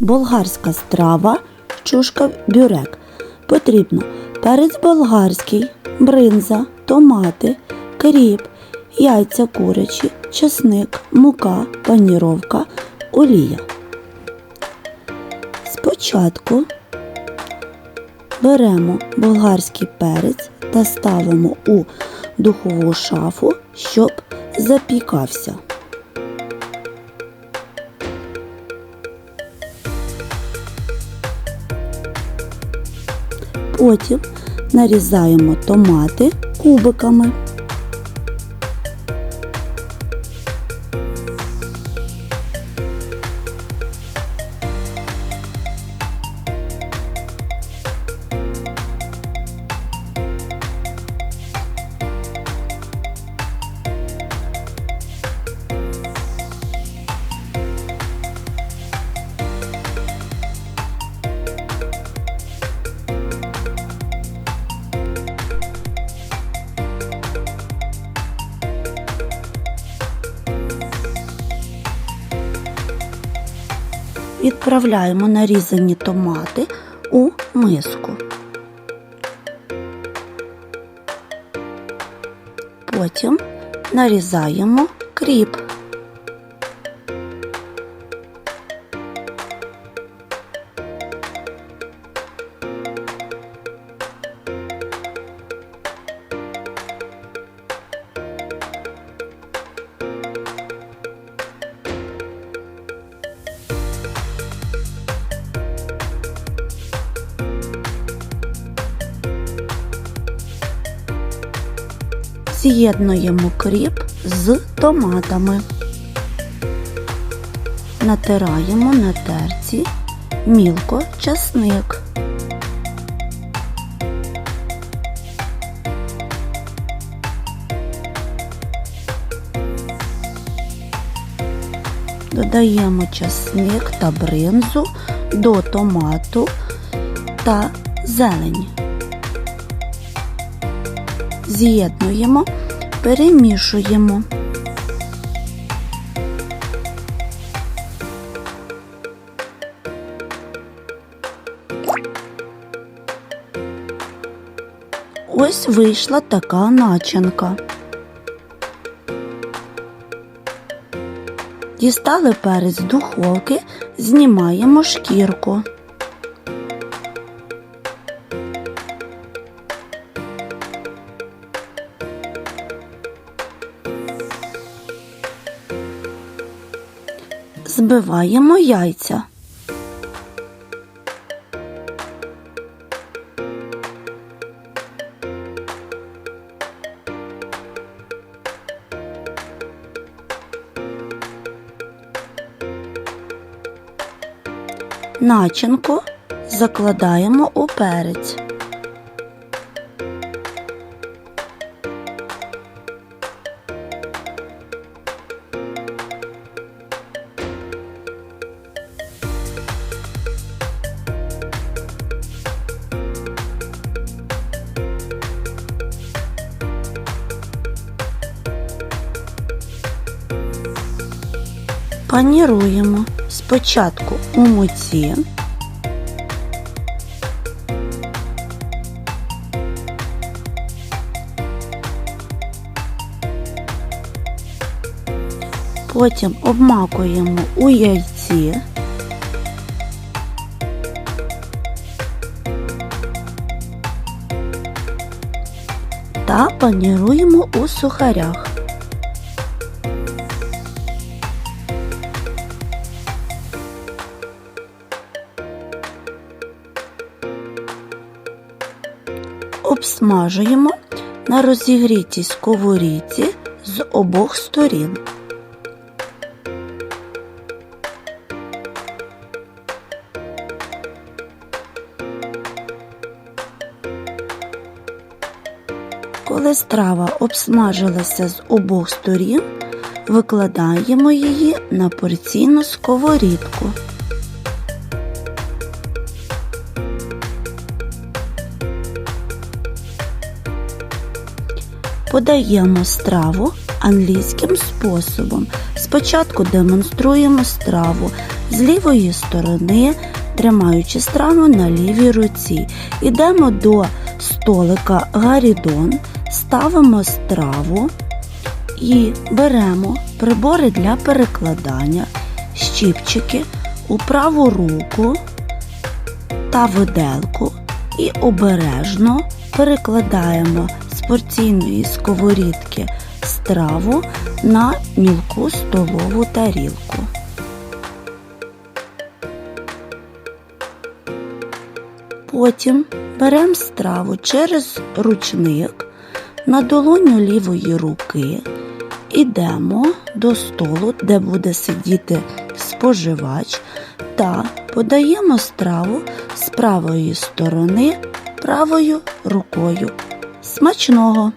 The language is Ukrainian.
болгарська страва, чушка бюрек. Потрібно перець болгарський, бринза, томати, кріп, яйця курячі, чесник, мука, паніровка, олія. Спочатку беремо болгарський перець та ставимо у духову шафу, щоб запікався. Потім нарізаємо томати кубиками. Відправляємо нарізані томати у миску. Потім нарізаємо кріп. З'єднуємо кріп з томатами. Натираємо на терці мілко часник. Додаємо часник та бринзу до томату та зелені. З'єднуємо, перемішуємо. Ось вийшла така начинка. Дістали перець з духовки, знімаємо шкірку. Збиваємо яйця. Начинку закладаємо у перець. Паніруємо. Спочатку у муці, потім обмакуємо у яйці, та паніруємо у сухарях. Обсмажуємо на розігрітій сковорідці з обох сторін. Коли страва обсмажилася з обох сторін, викладаємо її на порційну сковорідку. Подаємо страву англійським способом. Спочатку демонструємо страву, З лівої сторони, тримаючи страву на лівій руці, йдемо до столика Гарідон, ставимо страву і беремо прибори для перекладання, щіпчики у праву руку та виделку і обережно перекладаємо порційної сковорідки страву на мілку столову тарілку. Потім беремо страву через ручник на долоню лівої руки, ідемо до столу, де буде сидіти споживач, та подаємо страву з правої сторони правою рукою. Смачного!